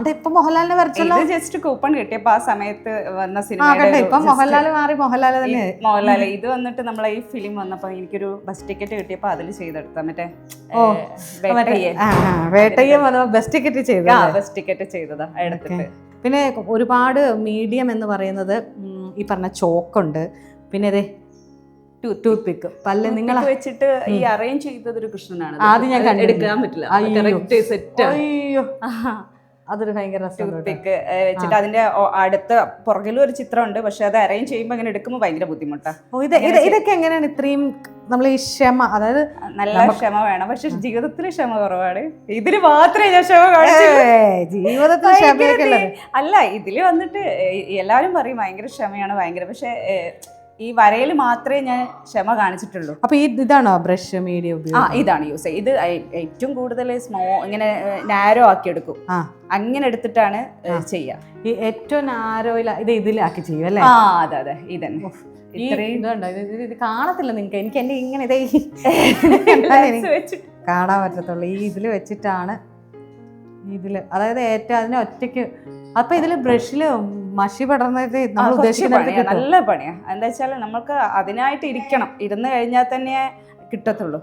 അതെ ഇപ്പൊ മോഹൻലാലിനെ വരച്ചല്ലോ ജസ്റ്റ് കൂപ്പൺ കിട്ടിയപ്പോ ആ സമയത്ത് വന്ന സിനിമ ഇപ്പൊ മോഹൻലാൽ മാറി മോഹൻലാൽ തന്നെ. മോഹൻലാൽ ഇത് വന്നിട്ട് നമ്മളെ ഈ ഫിലിം വന്നപ്പോ എനിക്കൊരു ബസ് ടിക്കറ്റ് കിട്ടിയപ്പോ അതിൽ ചെയ്തെടുത്ത മറ്റേ ഓ, വേട്ടയ്യെ. ബെസ്റ്റ് ടിക്കറ്റ് ചെയ്തു ബസ് ടിക്കറ്റ് ചെയ്തതാ എടുത്തിട്ട്. പിന്നെ ഒരുപാട് മീഡിയം എന്ന് പറയുന്നത് ഈ പറഞ്ഞ ചോക്കുണ്ട് പിന്നെ അതെ ടൂത്ത് പിക്ക് പല്ല് നിങ്ങൾ വെച്ചിട്ട് ഈ അറേഞ്ച് ചെയ്തത് ഒരു കൃഷ്ണനാണ്. ആദ്യം ഞാൻ. എടുക്കാൻ പറ്റില്ല. അയ്യോ. അതൊരു ഭയങ്കര ടൂത്ത്പിക്ക് പിക്ക് വെച്ചിട്ട് അതിന്റെ അടുത്ത പുറകിലും ഒരു ചിത്രമുണ്ട്. പക്ഷെ അത് അറേഞ്ച് ചെയ്യുമ്പോൾ ഇങ്ങനെ എടുക്കുമ്പോൾ ഭയങ്കര ബുദ്ധിമുട്ടാണ് ഓ ഇത് ഇത് ഇതൊക്കെ എങ്ങനെയാണ് ഇത്രയും നമ്മൾ ഈ ക്ഷമ അതായത് നല്ല ക്ഷമ വേണം. പക്ഷെ ജീവിതത്തിൽ ക്ഷമ കുറവാണ്. ഇതിൽ മാത്രമേ ഞാൻ ക്ഷമ ജീവിതത്തിൽ അല്ല ഇതിൽ വന്നിട്ട് എല്ലാരും എല്ലാവരും പറയും ഭയങ്കര ക്ഷമയാണ് ഭയങ്കര പക്ഷെ ഈ വരയിൽ മാത്രമേ ഞാൻ ക്ഷമ കാണിച്ചിട്ടുള്ളൂ. അപ്പൊ ഇതാണോ ബ്രഷ് മീഡിയം ആ ഇതാണ് യൂസ് ചെയ്യുക ഇത് ഏറ്റവും കൂടുതൽ സ്മോ ഇങ്ങനെ നാരോ ആക്കി എടുക്കും. അങ്ങനെ എടുത്തിട്ടാണ് ചെയ്യുക ഈ ഏറ്റവും നാരോയില ഇത് ഇതിലാക്കി ചെയ്യും അല്ലേ? ആ അതെ അതെ. ഇതന്നെ ഇത് കാണത്തില്ല നിങ്ങൾക്ക് എനിക്ക് എന്റെ ഇങ്ങനെ ഇതേ കാണാൻ പറ്റത്തുള്ളൂ. ഈ ഇതിൽ വെച്ചിട്ടാണ് ഇതിൽ. അതായത് ഏറ്റവും അതിനെ ഒറ്റയ്ക്ക്. അപ്പൊ ഇതിൽ ബ്രഷിൽ മഷി പടർന്നത് നമ്മൾ ഉദ്ദേശിക്കുന്ന നല്ല പണിയാ. എന്താ വെച്ചാൽ നമുക്ക് അതിനായിട്ട് ഇരിക്കണം. ഇരുന്ന് കഴിഞ്ഞാൽ തന്നെ കിട്ടത്തുള്ളൂ.